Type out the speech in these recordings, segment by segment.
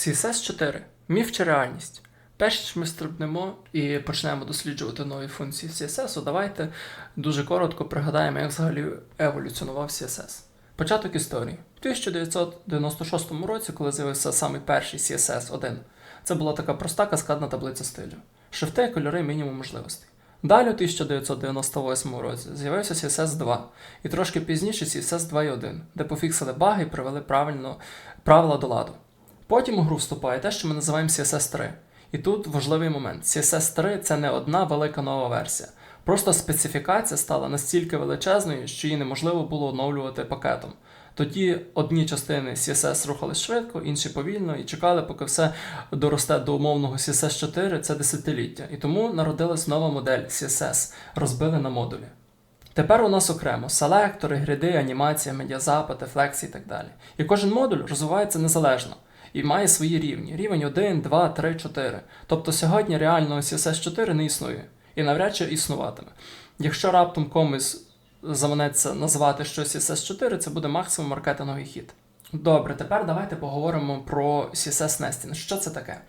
CSS 4. Міф чи реальність. Перш ніж ми стрибнемо і почнемо досліджувати нові функції CSS, давайте дуже коротко пригадаємо, як взагалі еволюціонував CSS. Початок історії. У 1996 році, коли з'явився самий перший CSS 1, це була така проста каскадна таблиця стилю. Шрифти, кольори, мінімум можливостей. Далі у 1998 році з'явився CSS 2, і трошки пізніше CSS 2.1, де пофіксили баги і привели правильно правила до ладу. Потім у гру вступає те, що ми називаємо CSS 3. І тут важливий момент: CSS 3 це не одна велика нова версія. Просто специфікація стала настільки величезною, що її неможливо було оновлювати пакетом. Тоді одні частини CSS рухались швидко, інші повільно, і чекали, поки все доросте до умовного CSS 4 це десятиліття. І тому народилась нова модель CSS, розбили на модулі. Тепер у нас окремо селектори, гриди, анімація, медіазапити, флексії і так далі. І кожен модуль розвивається незалежно і має свої рівні: рівень 1, 2, 3, 4. Тобто сьогодні реального CSS 4 не існує і навряд чи існуватиме. Якщо раптом комусь заманеться назвати щось CSS 4, це буде максимум маркетинговий хід. Добре, тепер давайте поговоримо про CSS Nesting. Що це таке?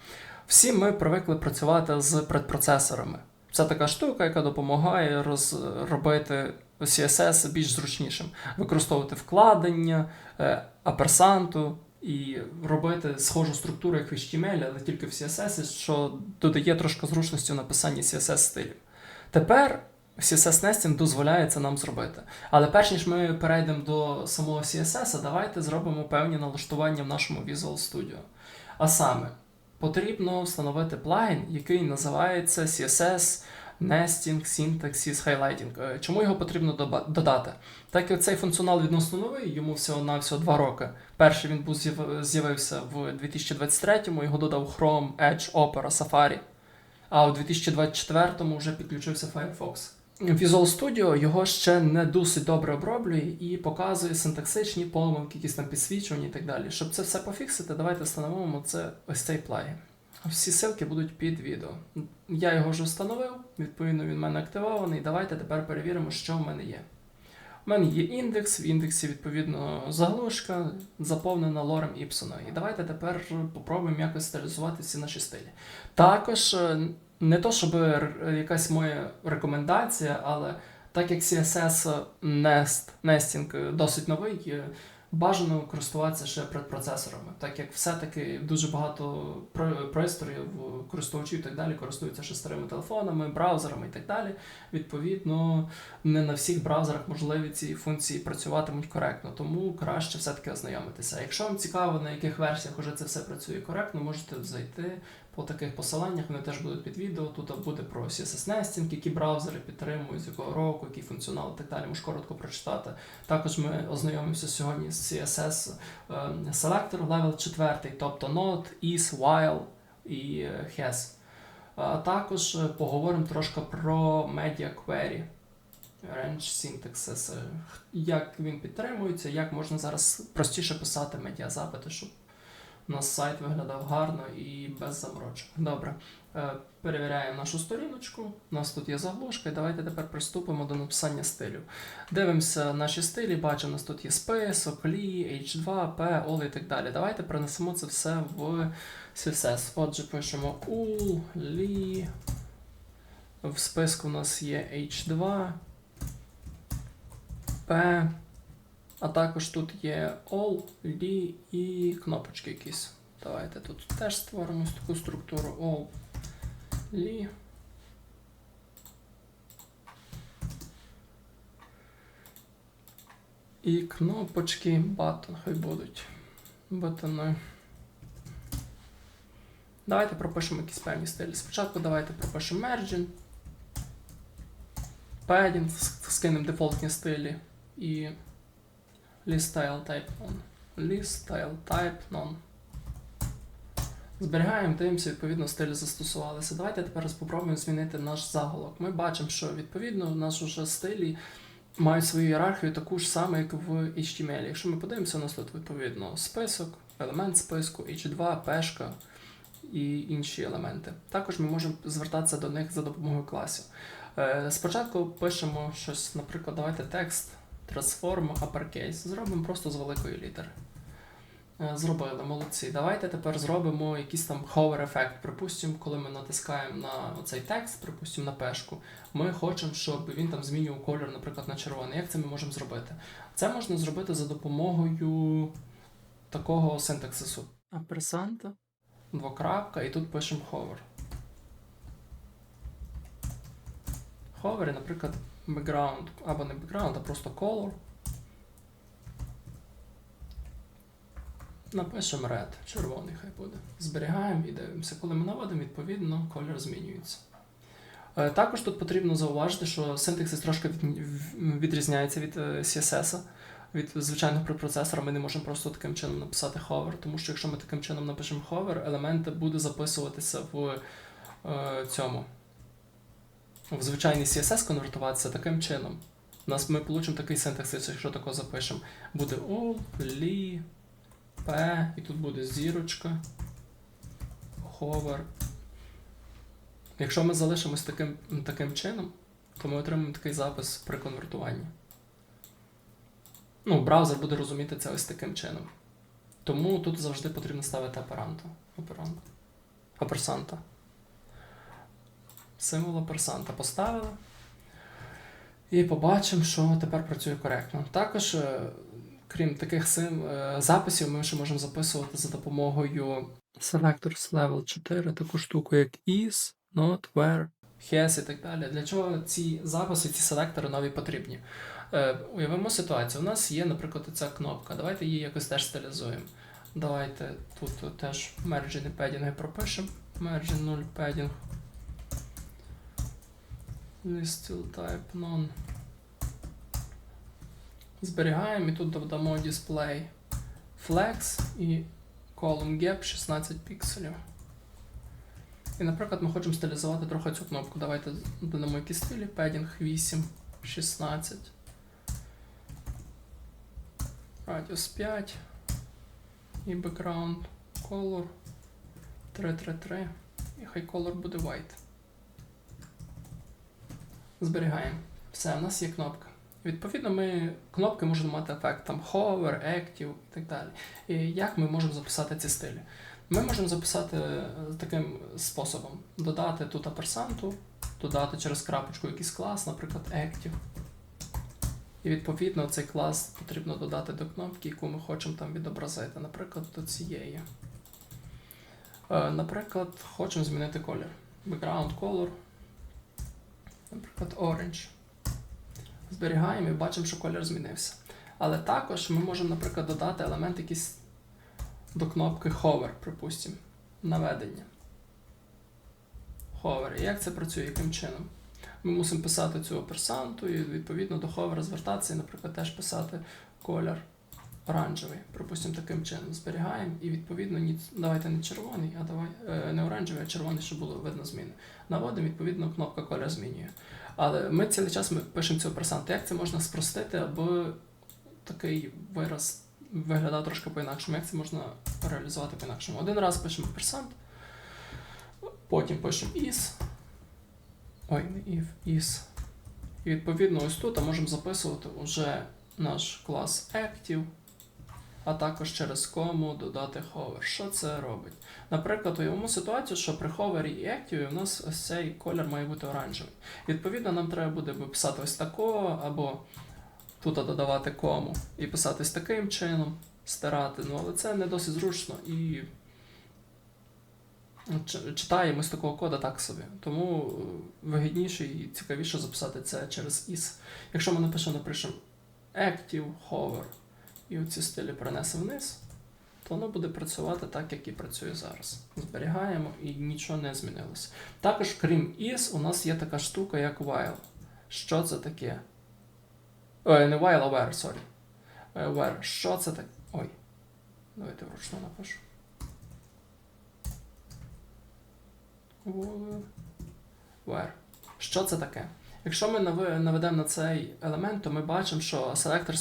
Всі ми привикли працювати з предпроцесорами. Це така штука, яка допомагає розробити CSS більш зручнішим, використовувати вкладення, е, аперсанту і робити схожу структуру, як в HTML, але тільки в CSS, що додає трошки зручності в написанні CSS стилів. Тепер CSS Nesting дозволяє це нам зробити. Але перш ніж ми перейдемо до самого CSS, давайте зробимо певні налаштування в нашому Visual Studio. А саме, потрібно встановити плагін, який називається CSS Nesting Syntaxis Highlighting. Чому його потрібно додати? Так як цей функціонал відносно новий, йому всього-навсього 2 роки. Перший він був з'явився в 2023-му, його додав Chrome, Edge, Opera, Safari. А у 2024-му вже підключився Firefox. Visual Studio його ще не досить добре оброблює і показує синтаксичні помилки, якісь там підсвічування і так далі. Щоб це все пофіксити, давайте встановимо це ось цей плагін. Всі ссылки будуть під відео. Я його вже встановив, відповідно, він в мене активований. Давайте тепер перевіримо, що в мене є. У мене є індекс, в індексі, відповідно, заглушка, заповнена лорем Іпсона. І давайте тепер попробуємо якось стилізувати всі наші стилі. Також, не то, щоб якась моя рекомендація, але так як CSS Nest, Nesting досить новий, бажано користуватися ще предпроцесорами, так як все-таки дуже багато пристроїв, користувачів і так далі користуються ще старими телефонами, браузерами і так далі. Відповідно, не на всіх браузерах можливі ці функції працюватимуть коректно, тому краще все-таки ознайомитися. Якщо вам цікаво, на яких версіях уже це все працює коректно, можете зайти по таких посиланнях, вони теж будуть під відео. Тут буде про CSS Nesting, які браузери підтримують, з якого року, який функціонал і так далі. Можеш коротко прочитати. Також ми ознайомимося сьогодні з CSS Selector Level 4, тобто Node, is, while і has. А також поговоримо трошки про Media Query. Range Syntaxes, як він підтримується, як можна зараз простіше писати медіазапити, щоб у нас сайт виглядав гарно і без заморочок. Добре. Е, перевіряємо нашу сторіночку. У нас тут є заглушка, і давайте тепер приступимо до написання стилю. Дивимося наші стилі, бачимо, у нас тут є список, лі, H2, P, all і так далі. Давайте перенесемо це все в CSS. Отже, пишемо UL, лі. В списку у нас є H2, P. А також тут є all, ly і кнопочки якісь. Давайте тут теж створимо таку структуру all, ly. І кнопочки button хай будуть. Бутони. Давайте пропишемо якісь певні стилі. Спочатку давайте пропишемо margin, padding, скинемо дефолтні стилі і list style type none. List style type none. Зберігаємо, дивимося, відповідно, стилі застосувалися. Давайте тепер спробуємо змінити наш заголовок. Ми бачимо, що відповідно у нас вже стилі мають свою ієрархію таку ж саму, як в HTML. Якщо ми подивимося, у нас тут відповідно список, елемент списку, H2, пешка і інші елементи. Також ми можемо звертатися до них за допомогою класів. Е, спочатку пишемо щось, наприклад, давайте текст. Transform uppercase. Зробимо просто з великої літери. Е, Зробили, молодці. Давайте тепер зробимо якийсь там hover ефект. Припустимо, коли ми натискаємо на цей текст, припустимо на пешку, ми хочемо, щоб він там змінював колір, наприклад, на червоний. Як це ми можемо зробити? Це можна зробити за допомогою такого синтаксису. Аперсанта, двокрапка, і тут пишемо hover. Hover, і, наприклад, background, або не background, а просто color. Напишемо red, червоний хай буде. Зберігаємо і дивимося. Коли ми наводимо, відповідно, колір змінюється. Е, Також тут потрібно зауважити, що синтаксис трошки відрізняється від е, CSS, від звичайного препроцесора. Ми не можемо просто таким чином написати hover, тому що якщо ми таким чином напишемо hover, елемент буде записуватися в е, цьому. В звичайний CSS конвертуватися таким чином. У нас ми получимо такий синтаксис, якщо тако запишемо. Буде all, li, P, і тут буде зірочка, hover. Якщо ми залишимось таким, таким чином, то ми отримаємо такий запис при конвертуванні. Ну, браузер буде розуміти це ось таким чином. Тому тут завжди потрібно ставити операнта. Оперант. Оперсанта. Символ оперсанта поставили. І побачимо, що тепер працює коректно. Також, е, крім таких сим, е, записів, ми ще можемо записувати за допомогою Selectors Level 4, таку штуку, як is, not, where, has і так далі. Для чого ці записи, ці селектори нові потрібні? Е, уявимо ситуацію. У нас є, наприклад, ця кнопка. Давайте її якось теж стилізуємо. Давайте тут теж margin і padding пропишемо. Margin 0 padding. List still type none. Зберігаємо і тут додамо display flex і column gap 16 пікселів. І, наприклад, ми хочемо стилізувати трохи цю кнопку. Давайте додамо якісь стилі. Padding 8, 16. Radius 5. І background color 333. І хай color буде white. Зберігаємо. Все, у нас є кнопка. Відповідно, ми кнопки можемо мати ефект там hover, active і так далі. І як ми можемо записати ці стилі? Ми можемо записати е, таким способом: додати тут аперсанту, додати через крапочку якийсь клас, наприклад, active. І відповідно цей клас потрібно додати до кнопки, яку ми хочемо там відобразити, наприклад, до цієї. Е, Наприклад, хочемо змінити колір. Background color. Наприклад, orange. Зберігаємо і бачимо, що колір змінився. Але також ми можемо, наприклад, додати елемент якийсь до кнопки Hover, припустимо, наведення. Hover. І як це працює, яким чином? Ми мусимо писати цю оперсанту і відповідно до Hover звертатися і, наприклад, теж писати колір оранжевий. Припустимо, таким чином. Зберігаємо і відповідно ні, давайте не червоний, а давай е, не оранжевий, а червоний, щоб було видно зміни. Наводимо, відповідно, кнопка колір змінює. Але ми цілий час ми пишемо цю оперсанту. Як це можна спростити, аби такий вираз виглядав трошки по-інакшому? Як це можна реалізувати по-інакшому? Один раз пишемо оперсант, потім пишемо is. Ой, не if, is. І відповідно ось тут можемо записувати вже наш клас Active, а також через кому додати hover. Що це робить? Наприклад, уявимо ситуацію, що при ховері і Active у нас ось цей колір має бути оранжевий. Відповідно, нам треба буде писати ось такого, або тут додавати кому і писати з таким чином, стирати. Ну, але це не досить зручно і читаємо з такого кода так собі. Тому е, вигідніше і цікавіше записати це через is. Якщо ми напишемо, напишемо Active, Hover і оці стилі перенесемо вниз, то воно буде працювати так, як і працює зараз. Зберігаємо і нічого не змінилося. Також, крім is, у нас є така штука, як while. Що це таке? Ой, не while, а where, sorry. Е, Where. Що це таке? Ой. Давайте вручну напишу. Where. Що це таке? Якщо ми наведемо на цей елемент, то ми бачимо, що селектор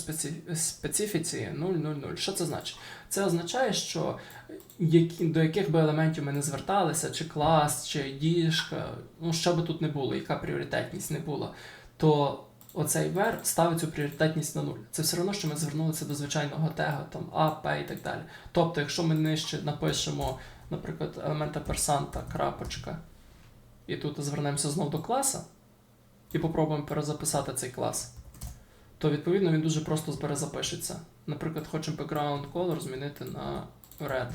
специфіці 000. Що це значить? Це означає, що які, до яких би елементів ми не зверталися, чи клас, чи діжка, ну що би тут не було, яка пріоритетність не була, то оцей ver ставить цю пріоритетність на нуль. Це все одно, що ми звернулися до звичайного тега, там A, P і так далі. Тобто, якщо ми нижче напишемо, наприклад, елемента персанта, крапочка, і тут звернемося знову до класа, і попробуємо перезаписати цей клас, то відповідно він дуже просто перезапишеться. Наприклад, хочемо background color змінити на red.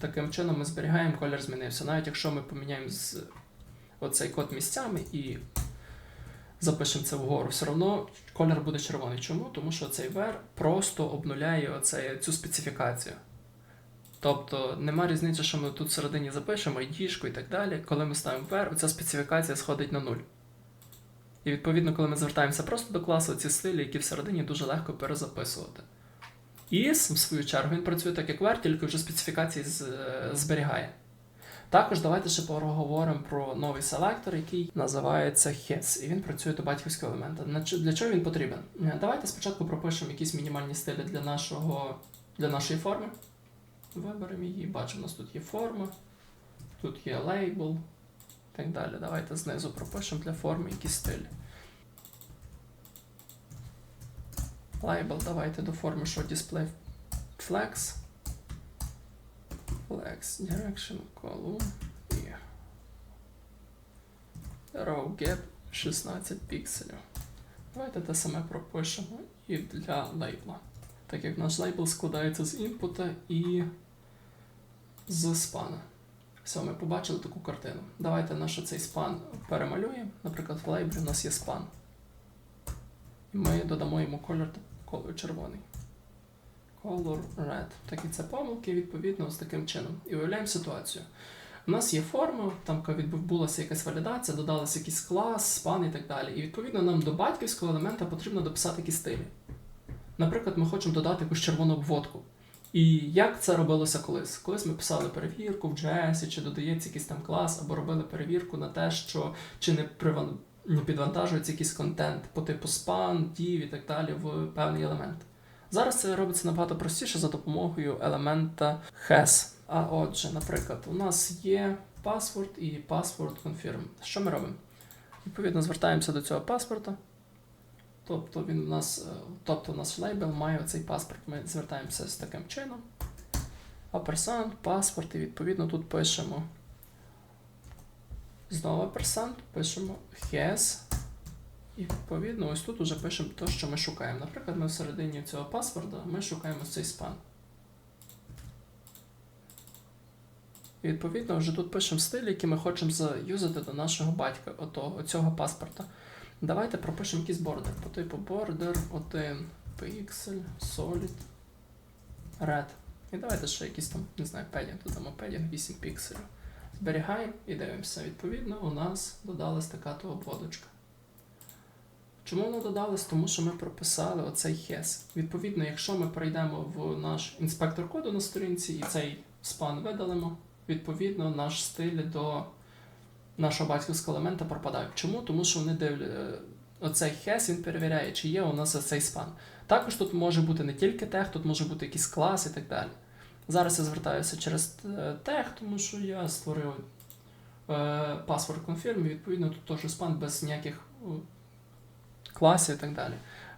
Таким чином ми зберігаємо, колір змінився. Навіть якщо ми поміняємо з оцей код місцями і запишемо це вгору, все одно колір буде червоний. Чому? Тому що цей ver просто обнуляє оцей, цю специфікацію. Тобто нема різниці, що ми тут всередині запишемо, ID і так далі. Коли ми ставимо ver, оця специфікація сходить на нуль. І відповідно, коли ми звертаємося просто до класу, ці стилі, які всередині дуже легко перезаписувати. IS, в свою чергу, він працює так, як ver, тільки вже специфікації е, зберігає. Також давайте ще поговоримо про новий селектор, який називається HES, і він працює до батьківського елемента. Для чого він потрібен? Е, Давайте спочатку пропишемо якісь мінімальні стилі для, нашого, для нашої форми. Виберемо її, бачимо, у нас тут є форма, тут є лейбл і так далі. Давайте знизу пропишемо для форми якісь стилі. Лейбл давайте до форми, що display flex. Flex direction column і row gap 16 пікселів. Давайте те саме пропишемо і для лейбла. Так як наш лейбл складається з інпута і з спана. Все, ми побачили таку картину. Давайте наш цей спан перемалюємо. Наприклад, в лейблі у нас є спан. І ми додамо йому колір, червоний. Color red. Такі це помилки, відповідно, з таким чином. І уявляємо ситуацію. У нас є форма, там відбулася якась валідація, додалася якийсь клас, спан і так далі. І відповідно нам до батьківського елемента потрібно дописати якісь стилі. Наприклад, ми хочемо додати якусь червону обводку. І як це робилося колись? Колись ми писали перевірку в JS, чи додається якийсь там клас, або робили перевірку на те, що чи не приван... не підвантажується якийсь контент по типу span, div і так далі в певний елемент. Зараз це робиться набагато простіше за допомогою елемента has. А отже, наприклад, у нас є password і password confirm. Що ми робимо? Відповідно, звертаємося до цього паспорта. Тобто він у нас, е, тобто у нас лейбл має оцей паспорт. Ми звертаємося з таким чином. Аперсант, паспорт, і відповідно тут пишемо. Знову аперсант, пишемо has. І відповідно ось тут вже пишемо те, що ми шукаємо. Наприклад, ми всередині цього паспорта ми шукаємо цей спан. І відповідно вже тут пишемо стиль, який ми хочемо заюзати до нашого батька, ото, оцього паспорта. Давайте пропишемо якийсь бордер. По типу border 1 pixel, solid, red. І давайте ще якийсь там, не знаю, padding, додамо padding 8 пікселів. Зберігаємо і дивимося. Відповідно, у нас додалась така то обводочка. Чому вона додалась? Тому що ми прописали оцей HES. Відповідно, якщо ми перейдемо в наш інспектор коду на сторінці і цей спан видалимо, відповідно, наш стиль до нашого батьківського елемента пропадають. Чому? Тому що вони дивляться, оцей HES він перевіряє, чи є у нас цей спан. Також тут може бути не тільки тег, тут може бути якийсь клас і так далі. Зараз я звертаюся через е, тег, тому що я створив е, password confirm, і відповідно тут теж спан без ніяких е, класів і так далі.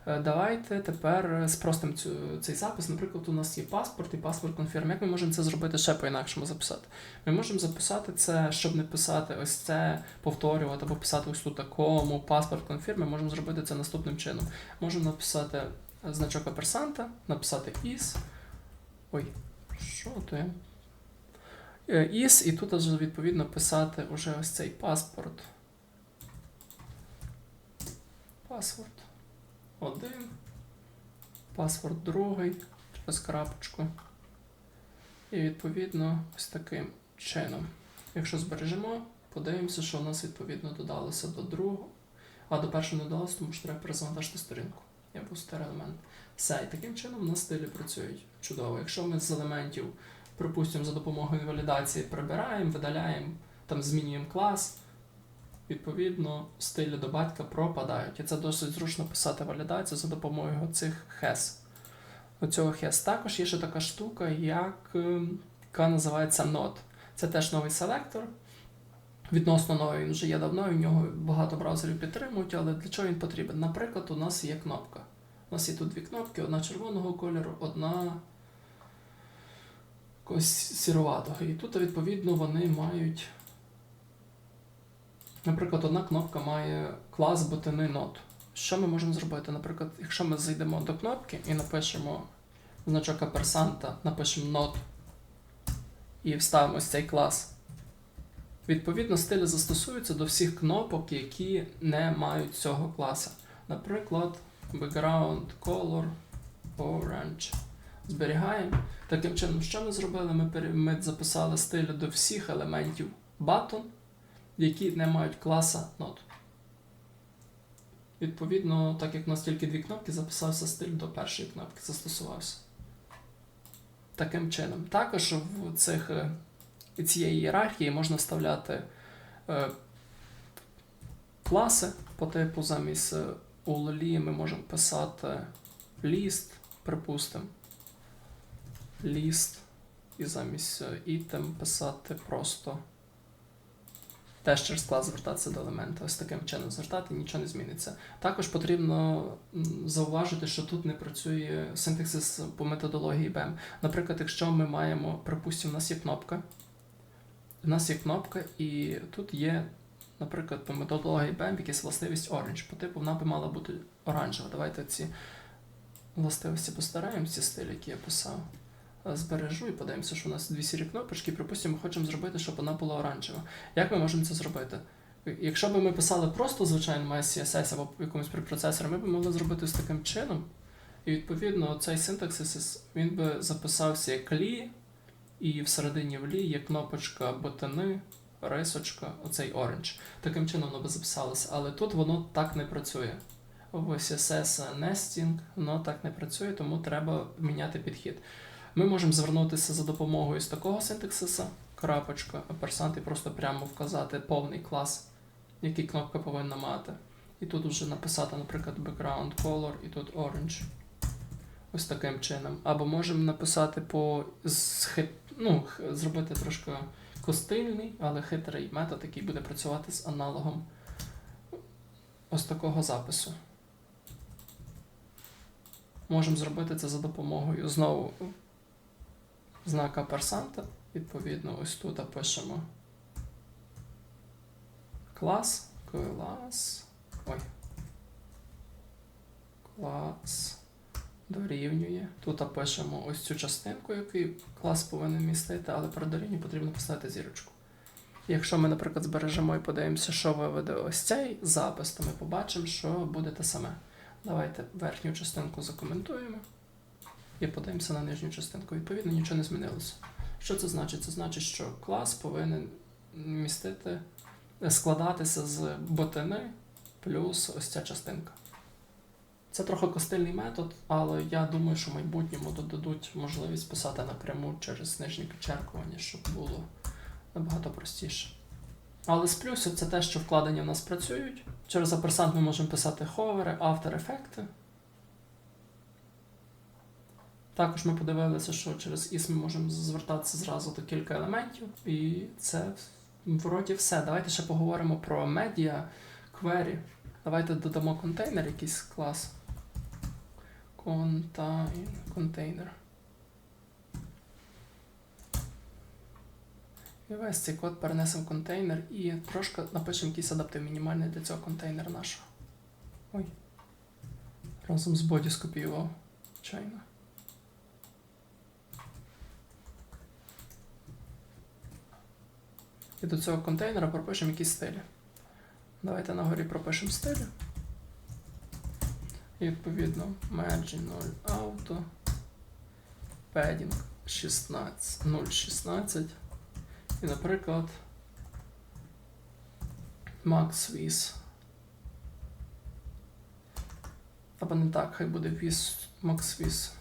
Е, Давайте тепер спростимо цю, цей запис. Наприклад, у нас є паспорт і паспорт confirm. Як ми можемо це зробити ще по-інакшому записати? Ми можемо записати це, щоб не писати ось це, повторювати або писати ось тут такому, паспорт confirm, ми можемо зробити це наступним чином. Можемо написати значок аперсанта, написати is. Ой, що то я? Е, Is, і тут відповідно писати уже ось цей паспорт. Паспорт один. Паспорт другий через крапочку. І відповідно ось таким чином. Якщо збережемо, подивимося, що у нас відповідно додалося до другого. А до першого не додалося, тому що треба перезавантажити сторінку. Я пустий елемент. Все, і таким чином у нас стилі працюють чудово. Якщо ми з елементів, припустимо, за допомогою валідації прибираємо, видаляємо, там змінюємо клас, відповідно, стилі до батька пропадають. І це досить зручно писати валідацію за допомогою цих хес. У цього хес також є ще така штука, як, ем, яка називається Node. Це теж новий селектор. Відносно новий він вже є давно, і в нього багато браузерів підтримують, але для чого він потрібен? Наприклад, у нас є кнопка. У нас є тут дві кнопки, одна червоного кольору, одна якогось сіруватого. І тут, відповідно, вони мають. Наприклад, одна кнопка має клас ботини нот. Що ми можемо зробити? Наприклад, якщо ми зайдемо до кнопки і напишемо значок аперсанта, напишемо not і вставимо ось цей клас. Відповідно, стилі застосуються до всіх кнопок, які не мають цього класа. Наприклад, background color orange. Зберігаємо. Таким чином, що ми зробили? Ми записали стилі до всіх елементів button, які не мають класа node. Відповідно, так як у нас тільки дві кнопки, записався стиль до першої кнопки, застосувався. Таким чином. Також в цих, е, цієї ієрархії можна вставляти е, класи по типу замість е, ми можемо писати list, припустимо. List і замість е, item писати просто теж через клас звертатися до елемента. Ось таким чином звертати, нічого не зміниться. Також потрібно зауважити, що тут не працює синтаксис по методології BEM. Наприклад, якщо ми маємо, припустимо, у нас є кнопка. У нас є кнопка, і тут є, наприклад, по методології BEM якась властивість orange. По типу вона би мала бути оранжева. Давайте ці властивості постараємося, ці стилі, які я писав. Е, Збережу і подивимося, що у нас дві сірі кнопочки, припустимо, хочемо зробити, щоб вона була оранжева. Як ми можемо це зробити? Якщо б ми писали просто звичайно CSS або якомусь препроцесорі, ми б могли зробити ось таким чином. І відповідно цей синтаксис він би записався як лі, і всередині в лі є кнопочка ботани, рисочка, оцей orange. Таким чином воно би записалося, але тут воно так не працює. В CSS nesting воно так не працює, тому треба міняти підхід. Ми можемо звернутися за допомогою з такого синтаксиса, крапочка, аперсант, і просто прямо вказати повний клас, який кнопка повинна мати. І тут вже написати, наприклад, background color і тут orange. Ось таким чином. Або можемо написати по ну, зробити трошки костильний, але хитрий метод, який буде працювати з аналогом ось такого запису. Можемо зробити це за допомогою знову знака персанта. Відповідно, ось тут пишемо клас, клас. Ой. Клас дорівнює. Тут пишемо ось цю частинку, яку клас повинен містити, але про дорівнює потрібно поставити зірочку. Якщо ми, наприклад, збережемо і подивимося, що виведе ось цей запис, то ми побачимо, що буде те саме. Давайте верхню частинку закоментуємо і подивимося на нижню частинку. Відповідно, нічого не змінилося. Що це значить? Це значить, що клас повинен містити, складатися з ботини плюс ось ця частинка. Це трохи костильний метод, але я думаю, що в майбутньому додадуть можливість писати напряму через нижнє підчеркування, щоб було набагато простіше. Але з плюсів це те, що вкладення в нас працюють. Через аперсант ми можемо писати ховери, автор-ефекти. Також ми подивилися, що через IS ми можемо звертатися зразу до кілька елементів. І це вроді все. Давайте ще поговоримо про media query. Давайте додамо контейнер, якийсь клас. Contain, контейнер. І весь цей код перенесемо в контейнер і трошки напишемо якийсь адаптив мінімальний для цього контейнера нашого. Ой. Разом з боді скопіював. Чайно. І до цього контейнера пропишемо якісь стилі. Давайте на горі пропишемо стилі. І відповідно margin 0 auto. Padding 16, 0,16. І, наприклад, max viz. Або не так, хай буде viz, max viz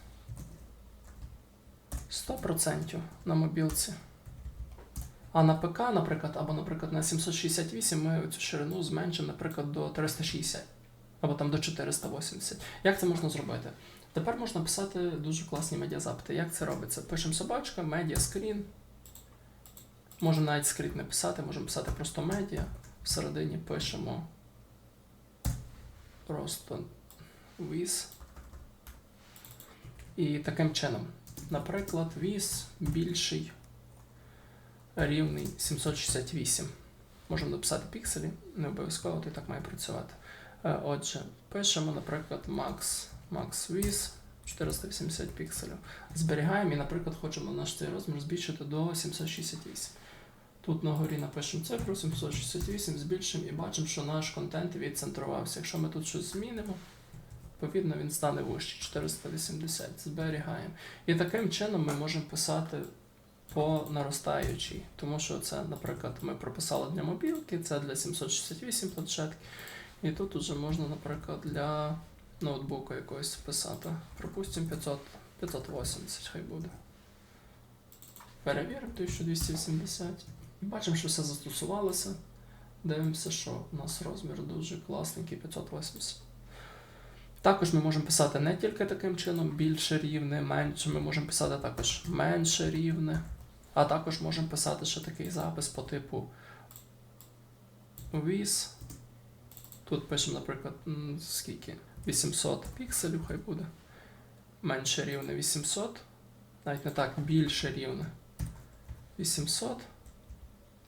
100% на мобілці. А на ПК, наприклад, або, наприклад, на 768 ми цю ширину зменшимо, наприклад, до 360 або там до 480. Як це можна зробити? Тепер можна писати дуже класні медіазапити. Як це робиться? Пишемо собачка, медіа скрін. Можемо навіть скрізь не писати, можемо писати просто медіа. Всередині пишемо просто with. І таким чином, наприклад, with більший рівний 768. Можемо написати пікселі, не обов'язково і так має працювати. Е, Отже, пишемо, наприклад, max, max with 480 пікселів. Зберігаємо і, наприклад, хочемо наш цей розмір збільшити до 768. Тут на горі напишемо цифру 768, збільшимо і бачимо, що наш контент відцентрувався. Якщо ми тут щось змінимо, відповідно він стане вище 480. Зберігаємо. І таким чином ми можемо писати по наростаючій. Тому що це, наприклад, ми прописали для мобілки, це для 768 планшетки. І тут уже можна, наприклад, для ноутбука якогось вписати. Пропустимо 500, 580, хай буде. Перевіримо 1280. І бачимо, що все застосувалося. Дивимося, що у нас розмір дуже класненький 580. Також ми можемо писати не тільки таким чином, більше рівне, менше. Ми можемо писати також менше рівне. А також можемо писати ще такий запис по типу with. Тут пишемо, наприклад, скільки? 800 пікселів, хай буде. Менше рівне 800. Навіть не так, більше рівне 800.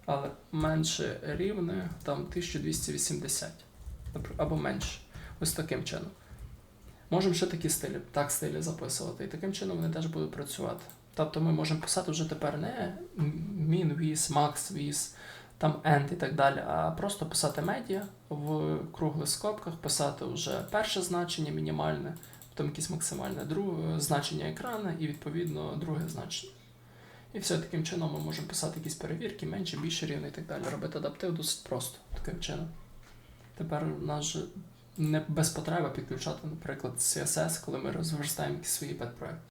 Але менше рівне там 1280. Або менше. Ось таким чином. Можемо ще такі стилі, так стилі записувати. І таким чином вони теж будуть працювати. Тобто ми можемо писати вже тепер не min with, max with, там end і так далі, а просто писати медіа в круглих скобках, писати вже перше значення мінімальне, потім якесь максимальне друге значення екрану і відповідно друге значення. І все таким чином ми можемо писати якісь перевірки, менше, більше рівне і так далі. Робити адаптив досить просто таким чином. Тепер у нас же не без потреби підключати, наприклад, CSS, коли ми розверстаємо якісь свої педпроекти.